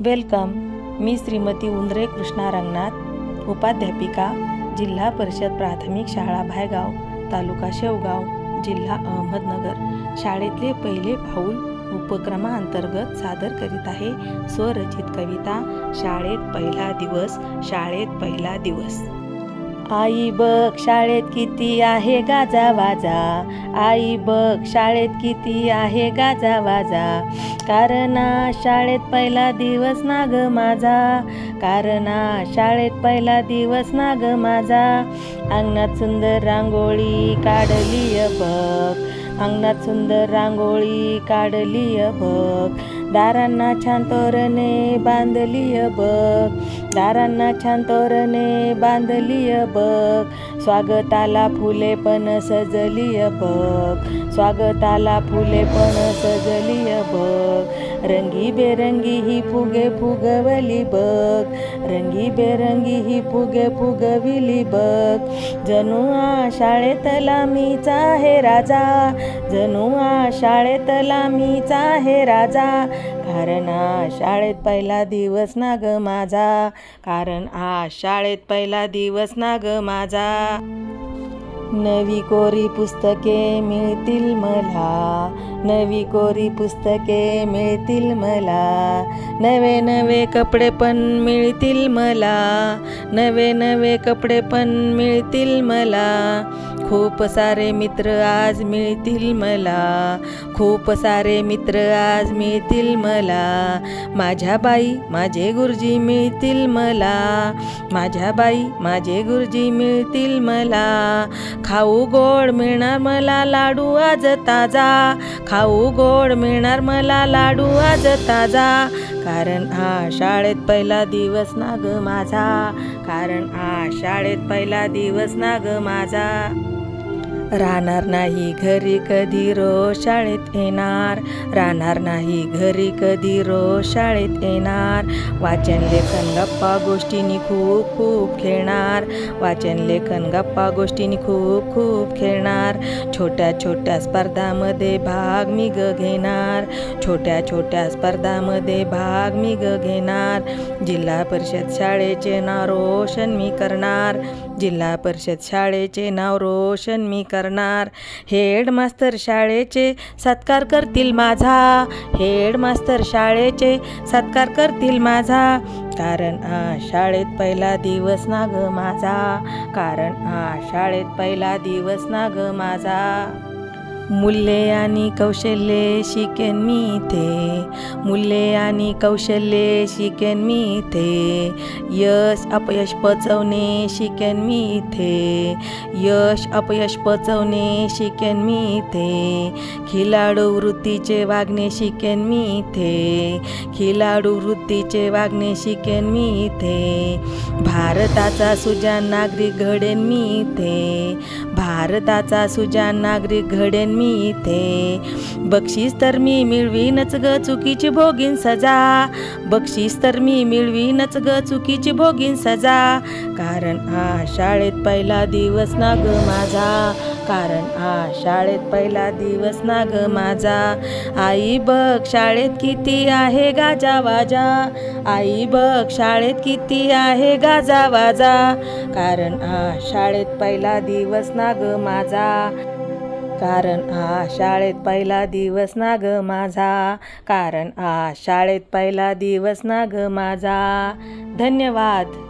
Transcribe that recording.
Welcome. मी श्रीमती उंद्रे कृष्णा रंगनाथ उपाध्यापिका जिल्हा परिषद प्राथमिक शाळा भायगाव तालुका शेवगाव जिल्हा अहमदनगर. शाळेतले पहिले पाऊल उपक्रमाअंतर्गत सादर करीत आहे स्वरचित कविता शाळेत पहिला दिवस शाळेत पहिला दिवस. आई बघ शाळेत किती आहे गाजा वाजा. आई बघ शाळेत किती आहे गाजा वाजा. कारण शाळेत पहिला दिवस ना ग माझा. कारण शाळेत पहिला दिवस ना ग माझा. अंगणात सुंदर रांगोळी काढली बघ. अंगणात सुंदर रांगोळी काढली बघ. दारांना छान तोरणे बांधली बघ. दारांना छान तोरणे बांधलीय बघ. स्वागताला फुले पण सजलीय बघ. स्वागताला फुले पण सजलीय बघ. रंगी बेरंगी ही फुगे फुगवली बघ. रंगी बेरंगी ही फुगे फुगविली बघ. जणू आ शाळेतला मीच आहे राजा. जणू आ शाळेतला मीच आहे राजा. कारण आ शाळेत पहिला दिवस ना ग माझा. कारण आ शाळेत पहिला दिवस ना ग माझा. नवी कोरी पुस्तके मिळतील मला. नवी कोरी पुस्तके मिळतील मला. नवे नवे कपडे पण मिळतील मला. नवे नवे कपडे पण मिळतील मला. खूप सारे मित्र आज मिळतील मला. खूप सारे मित्र आज मिळतील मला. माझ्या बाई माझे गुरुजी मिळतील मला. माझ्या बाई माझे गुरुजी मिळतील मला. खाऊ गोड मिळणार मला लाडू आज ताजा. खाऊ गोड मिळणार मला लाडू आज ताजा. कारण हा शाळेत पहिला दिवस ना ग माझा. कारण हा शाळेत पहिला दिवस ना ग माझा. राहणार नाही घरी कधी रोज शाळेत येणार. राहणार नाही घरी कधी रोज शाळेत येणार. वाचन लेखन गप्पा गोष्टींनी खूप खूप खेळणार. वाचन लेखन गप्पा गोष्टींनी खूप खूप खेळणार. छोट्या छोट्या स्पर्धामध्ये भाग मी ग घेणार. छोट्या छोट्या स्पर्धामध्ये भाग मी ग घेणार. जिल्हा परिषद शाळेचे नाव रोशन मी करणार. जिल्हा परिषद शाळेचे नाव रोशन मी करणार. करणार. हेडमास्तर शाळेचे सत्कार करतील माझा. हेडमास्तर शाळेचे सत्कार करतील माझा. कारण आ शाळेत पहिला दिवस ना ग माझा. कारण आ शाळेत पहिला दिवस ना ग माझा. मूल्ये आणि कौशल्ये शिकेन मी इथे मूल्ये आणि कौशल्ये शिकेन मी इथे यश अपयश पचवणे शिकेन मी इथे यश अपयश पचवणे शिकेन मी इथे खिलाडू वृत्तीचे वागणे शिकेन मी इथे खिलाडू वृत्तीचे वागणे शिकेन मी इथे भारताचा सुजान नागरिक घडेन मी इथे भारताचा सुजान नागरिक घडेन मी इथे. बक्षीस तर मी मिळवीनच ग चुकीची भोगीन सजा. बक्षीस तर मी मिळवीनच ग चुकीची भोगीन सजा. कारण आ शाळेत पहिला दिवस ना ग माझा. कारण आ शाळेत पहिला दिवस ना ग माझा. आई बघ शाळेत किती आहे गाजा वाजा. आई बघ शाळेत किती आहे गाजा वाजा. कारण आ शाळेत पहिला दिवस ना ग माझा. कारण आ शाळेत पहिला दिवस ना ग माझा. कारण आ शाळेत पहिला दिवस ना ग माझा. धन्यवाद.